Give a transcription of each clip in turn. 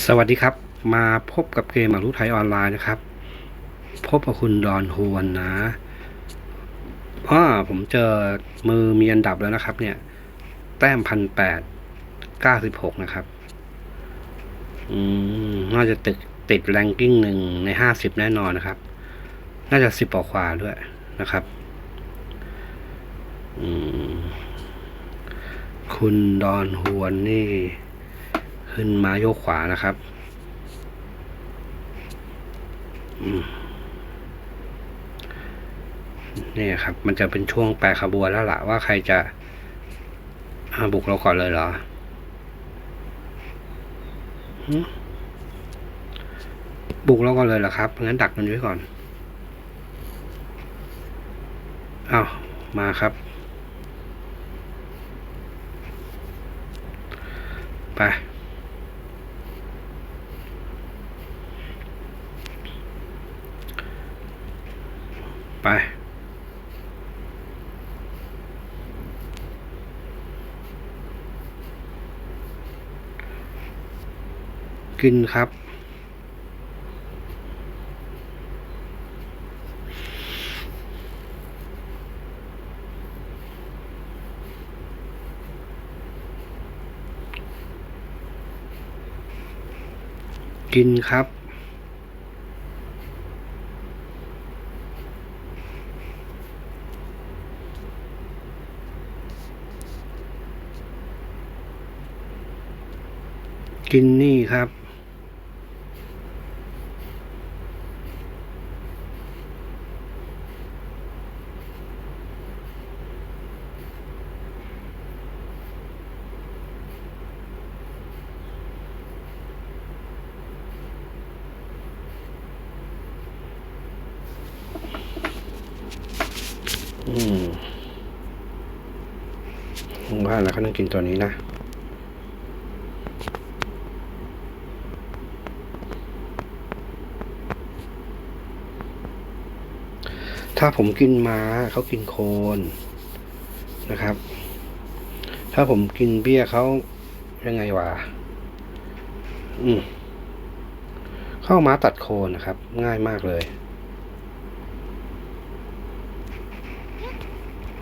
สวัสดีครับ มาพบกับเกมหมากรุกไทยออนไลน์นะครับ พบกับคุณดอนฮวนนะอ่าผมเจอมือมีอันดับแล้วนะครับ เนี่ย แต้มพันแปดเก้าสิบหกนะครับ อืม น่าจะติดติดแรงกิ้งหนึ่งในห้าสิบแน่นอนนะครับ น่าจะสิบกว่าด้วยนะครับ อืม คุณดอนฮวนนี่ ขึ้นมาโยกขวานะครับนี่ครับ มันจะเป็นช่วงแปรขบวนแล้วล่ะว่าใครจะบุกเราก่อนเลยเหรอบุกเราก่อนเลยเหรอครับงั้นดักมันไว้ก่อนอ้าวมาครับ ไป ไป กินครับ กินครับ กินนี่ครับ อืมผมว่าแล้วเขาต้องกินตัวนี้นะ ถ้าผมกินม้าเขากินโคนนะครับ ถ้าผมกินเบี้ยเขายังไงวะอืมเข้าม้าตัดโคนนะครับ ง่ายมากเลย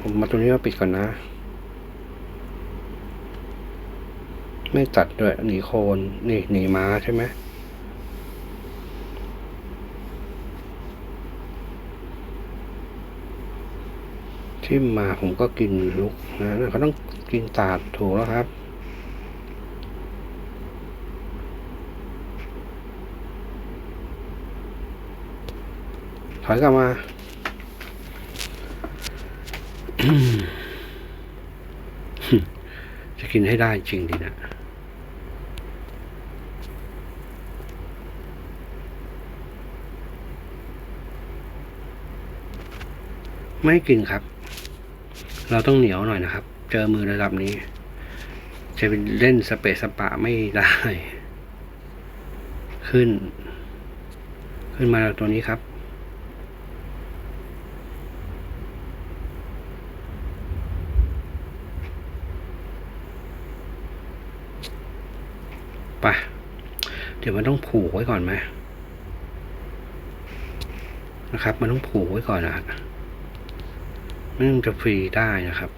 ผมมาตัวนี้มาปิดก่อนนะ ไม่ตัดด้วยหนีโคนนี่หนีม้าใช่ไหม ทิมมาผมก็กินลุกนะเขาต้องกินตาดถูกแล้วครับ ถอยกลับมาจะกินให้ได้จริงดีนะไม่กินครับ เราต้องเหนียวหน่อยนะครับ เจอมือระดับนี้ จะเป็นเล่นสเปซสปะไม่ได้ ขึ้น ขึ้นมาตัวนี้ครับ ไป เดี๋ยวมันต้องผูกไว้ก่อนไหมนะครับ มันต้องผูกไว้ก่อนนะ องจะฟรีได้นะครับ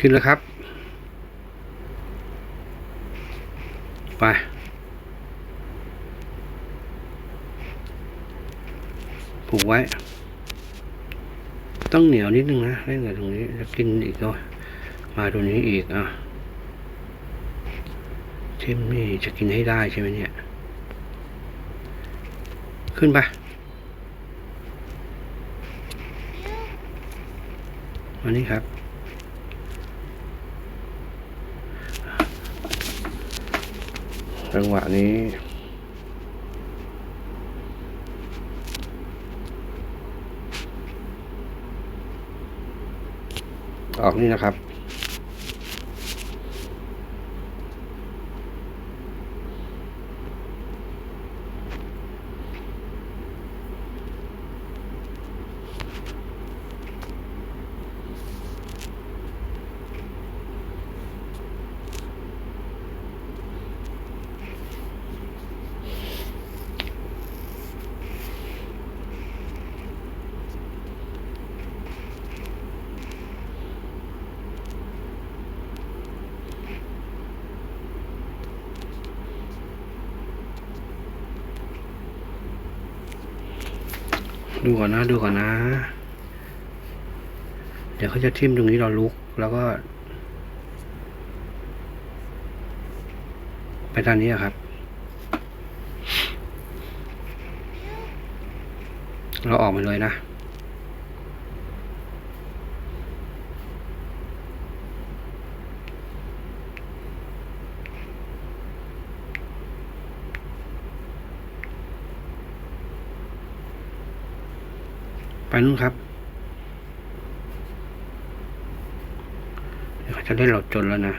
ขึ้นแล้วครับ ไปผูกไว้ ต้องเหนียวนิดนึงนะเล่นกับตรงนี้จะกินอีกก็ มาตรงนี้อีกอะทิมนี่จะกินให้ได้ใช่ไหมเนี่ย ขึ้นไปอันนี้ครับ จังหวะนี้ออกนี่นะครับ ดูก่อนนะดูก่อนนะ เดี๋ยวเขาจะทิ่มตรงนี้เราลุกแล้วก็ ไปทางนี้อะครับ เราออกมาเลยนะ ไปนู่นครับเขาจะเล่นเราจนแล้วนะ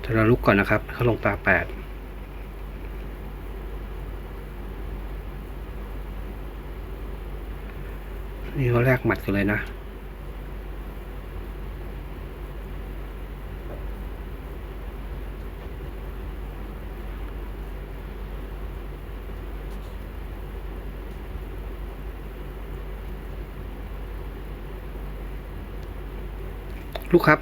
แต่เราลุกก่อนนะครับ เขาลงตาแปดนี่เขาแลกหมัดกันเลยนะ ลูกครับ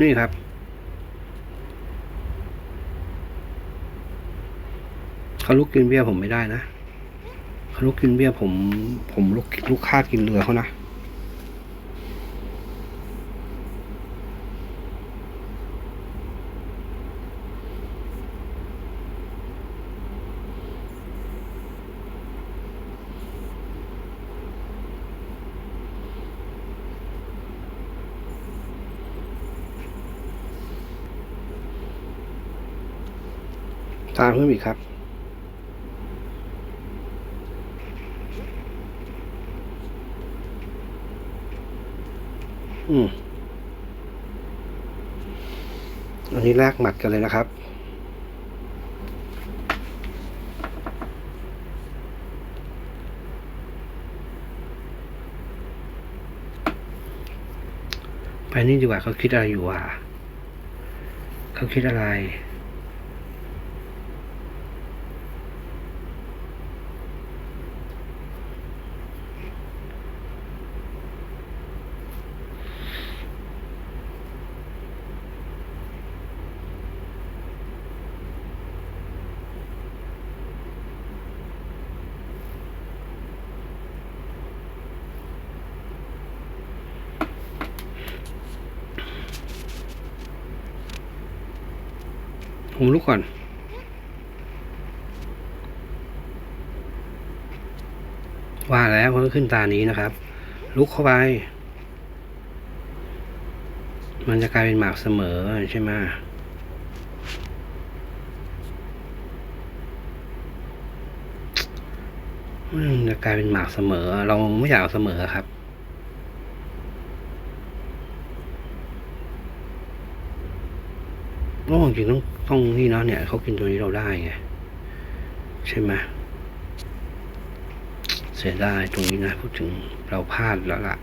นี่ครับ เขาลุกกินเบี้ยผมไม่ได้นะเขาลุกกินเบี้ยผม ผมลุกลุกคากินเรือเขานะ ตามเพิ่มอีกครับ อืม อันนี้แลกหมัดกันเลยนะครับไปนี่ดีกว่าเขาคิดอะไรอยู่อะเขาคิดอะไร ผมลุกก่อน ว่าแล้วมันก็ขึ้นตานี้นะครับ ลุกเข้าไป มันจะกลายเป็นหมากเสมอใช่ไหมมันจะกลายเป็นหมากเสมอ เราไม่อยากเอาเสมอครับ โอ้จริงต้องต้องนี่นะเนี่ยเขากินตัวนี้เราได้ไงใช่ไหมเสียดายตรงนี้นะพูดถึงเราพลาดแล้วล่ะ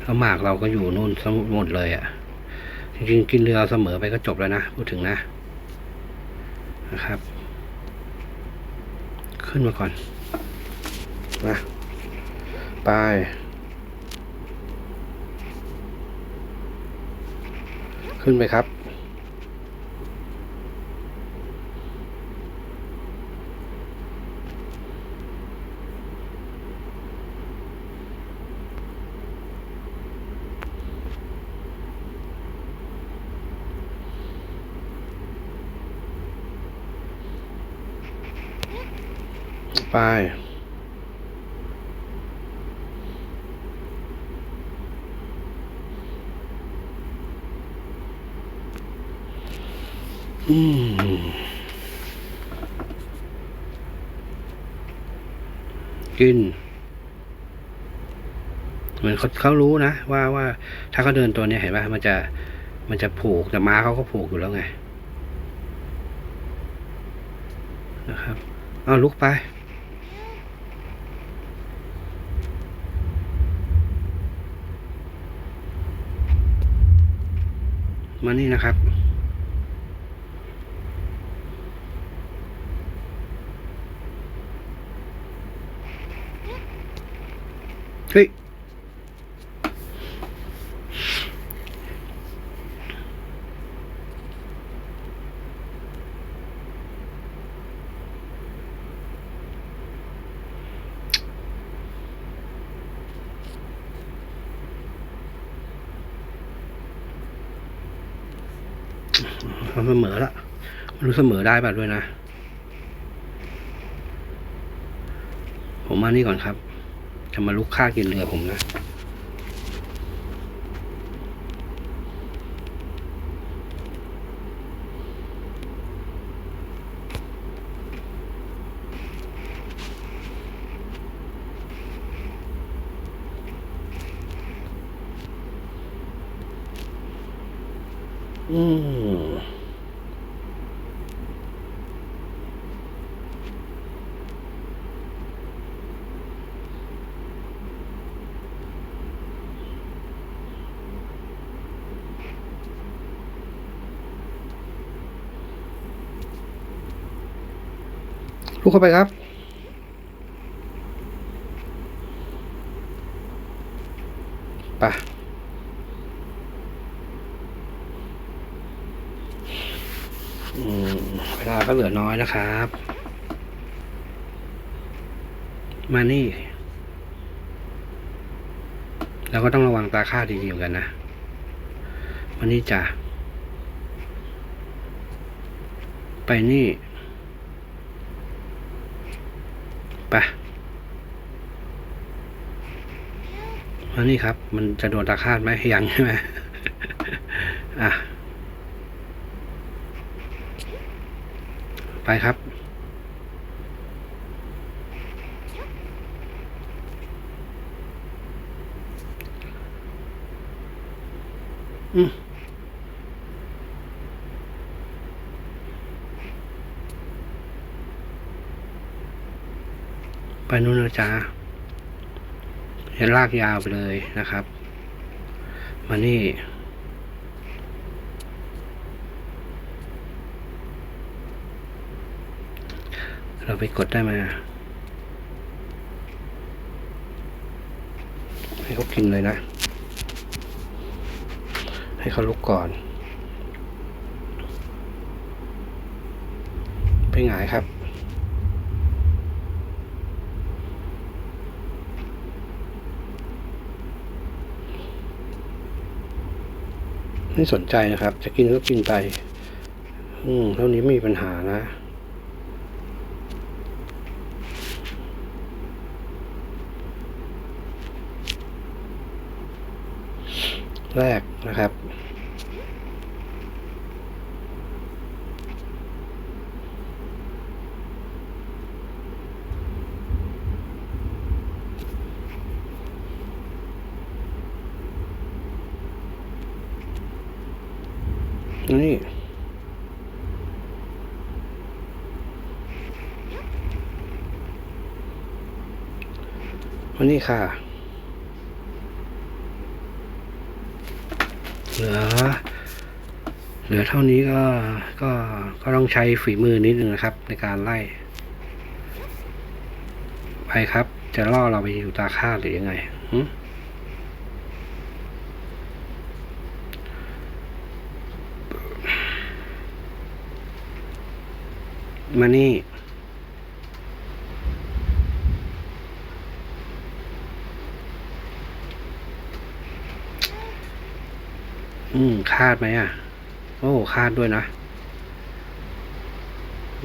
แล้วหมากเราก็อยู่นู่นสมุดหมดเลยอะ่ะ จริงๆ กินเรือเสมอไปก็จบแล้วนะ พูดถึงนะ นะครับ ขึ้นมาก่อน มา ไป ขึ้นไปครับ ไป กินเหมือนเขาเขารู้นะว่าว่าถ้าเขาเดินตัวนี้เห็นป่ะมันจะ มันจะผูกแต่ม้าเขาก็ผูกอยู่แล้วไง นะครับเอาลุกไปมานี่นะครับ มันเสมอละไม่รู้เสมอได้ป่ะด้วยนะ ผมมานี่ก่อนครับ จะมาลุกฆ่ากินเรือผมนะอืม ลุกเข้าไปครับ ไปอืมเวลาก็เหลือน้อยนะครับ มานี่ เราก็ต้องระวังตาค่าดีๆกันนะ มานี่จ้ะไปนี่ ไปมานี่ครับ มันจะโดนตาคาดไหมยังใช่ไหมอะ ไปครับอืม ไปนู่นนะจ๊ะเห็นลากยาวไปเลยนะครับ มานี่ เราไปกดได้ไหมอะให้เขากินเลยนะ ให้เขาลุกก่อน ไปหงายครับ ไม่สนใจนะครับ จะกินก็กินไป อืมเท่านี้ไม่มีปัญหานะแรกนะครับ นี่ วั นนี้ค่ะเหลือเหลือเท่านี้ก็ก็ก็ต้องใช้ฝีมือนิดนึงนะครับ ในการไล่ ไปครับ จะล่อเราไปอยู่ตาค่าหรือยังไงมานี่ อืมคาดไหมอะ โอ้คาดด้วยนะ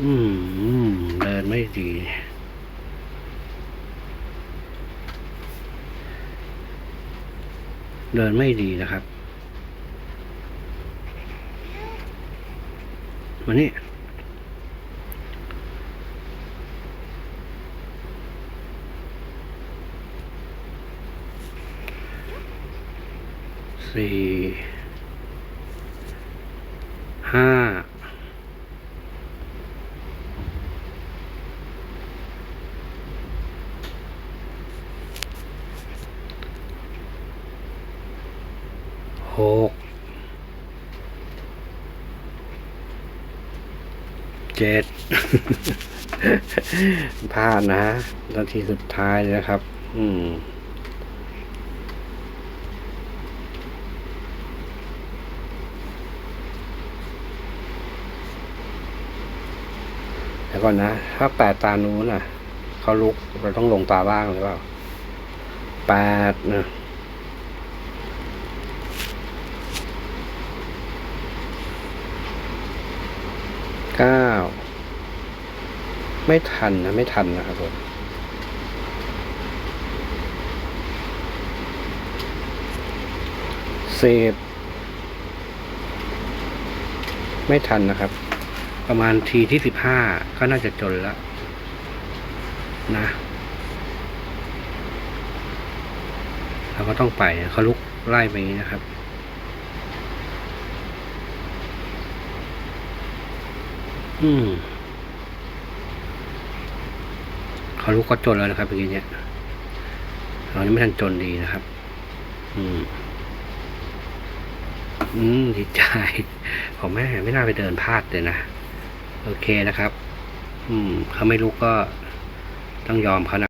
อืมอมเดินไม่ดี เดินไม่ดีนะครับมานี่สี่ ห้าหกเจ็ดพลาดนะนาทีสุดท้ายนะครับ อืม ก่อนนะ ถ้าแปดตานู้นน่ะเขาลุกเราต้องลงตาล่างหรือเปล่าแปดนะเก้าไม่ทันนะไม่ทันนะครับผมสิบไม่ทันนะครับ ประมาณทีที่สิบห้าก็น่าจะจนแล้วนะเราก็ต้องไปเขาลุกไล่ไปอย่างนี้นะครับอืมเขาลุกก็จนแล้วนะครับเมื่อกี้เนี้ยเรานี่ไม่ทันจนดีนะครับ อืม อืมดีใจผมแม่ไม่น่าไปเดินพลาดเลยนะ โอเคนะครับ อืมเขาไม่ลุกก็ต้องยอมเขานะ